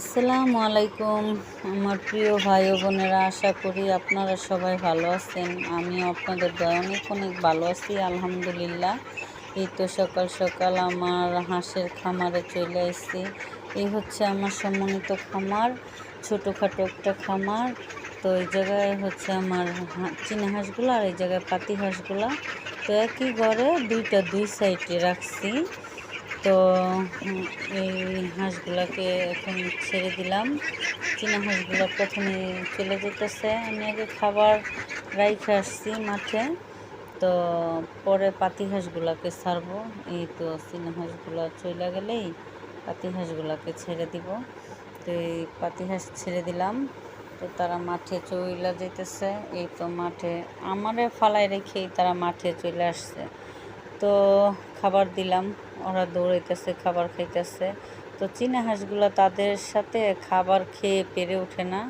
আসসালামু আলাইকুম, আমার প্রিয় ভাই ও বোনেরা, আশা করি আপনারা সবাই ভালো আছেন। আমি আপনাদের দয়া অনেক অনেক ভালো আছি, আলহামদুলিল্লাহ। এই তো সকাল সকাল আমার হাঁসের খামারে চলে এসেছি। এই হচ্ছে আমার সম্মানিত খামার, ছোটোখাটো একটা খামার। তো এই জায়গায় হচ্ছে আমার চীনা হাঁসগুলো আর এই জায়গায় পাতি হাঁসগুলো। তো একই ঘরে দুইটা দুই সাইডে রাখছি। তো এই হাঁসগুলোকে এখন ছেড়ে দিলাম। চীনা হাঁসগুলো প্রথমে চলে যেতেছে। আমি আগে খাবার রাইখে আসছি মাঠে। তো, পরে পাতি হাঁসগুলোকে ছাড়বো। এই তো চীনা হাঁসগুলো চলে গেলেই পাতি হাঁসগুলোকে ছেড়ে দিব। তো এই পাতি হাঁস ছেড়ে দিলাম। তো তারা মাঠে চইলা যেতেছে এই তো মাঠে আমারে ফালাই রেখেই তারা মাঠে চলে আসছে। তো খাবার দিলাম, ওরা দৌড়াইতেছে, খাবার খাইতেছে। তো চীনা হাঁসগুলো তাদের সাথে খাবার খেয়ে পেরে ওঠে না।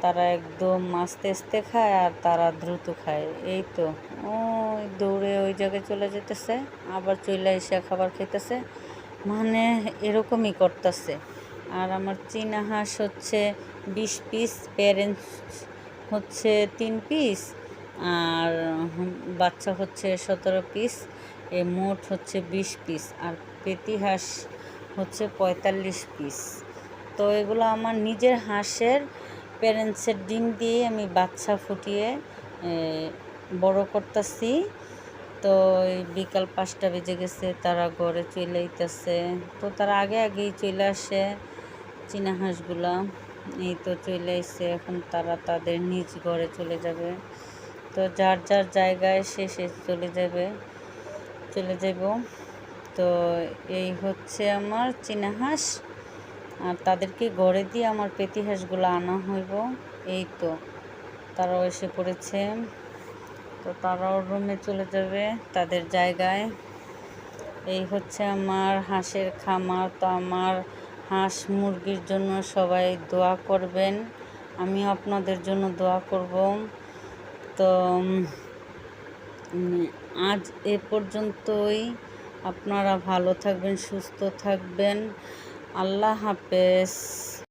তারা একদম আস্তে আস্তে খায় আর তারা দ্রুত খায়। এই তো, ওই দৌড়ে ওই জায়গায় চলে যেতেছে, আবার চইলা এসে খাবার খাইতেছে। মানে এরকমই করতেছে। আর আমার চীনা হাঁস হচ্ছে বিশ পিস, প্যারেন্টস হচ্ছে তিন পিস, আর বাচ্চা হচ্ছে সতেরো পিস। এ মোট হচ্ছে বিশ পিস আর পেতি হাঁস হচ্ছে পঁয়তাল্লিশ পিস তো এগুলো আমার নিজের হাঁসের প্যারেন্টসের ডিম দিয়ে আমি বাচ্চা ফুটিয়ে বড় করতেছি। তো বিকাল পাঁচটা বেজে গেছে, তারা ঘরে চলে আইতেছে। তো তারা আগে আগেই চলে আসে চীনা হাঁসগুলা। এই তো চলে এসে এখন তারা তাদের নিজ ঘরে চলে যাবে। তো যার যার জায়গায় সে সে চলে যাবে। চলে যাব তো এই হচ্ছে আমার চীনা হাঁস। আর তাদেরকে গড়ে দিয়ে আমার পেতি হাঁসগুলো আনা হইব। এই তো, তারাও এসে পড়েছে। তো তারাও রুমে চলে যাবে তাদের জায়গায়। এই হচ্ছে আমার হাঁসের খামার। তো আমার হাঁস মুরগির জন্য সবাই দোয়া করবেন। আমি আপনাদের জন্য দোয়া করব। তো আজ এ পর্যন্তই। আপনারা ভালো থাকবেন সুস্থ থাকবেন। আল্লাহ হাফেজ।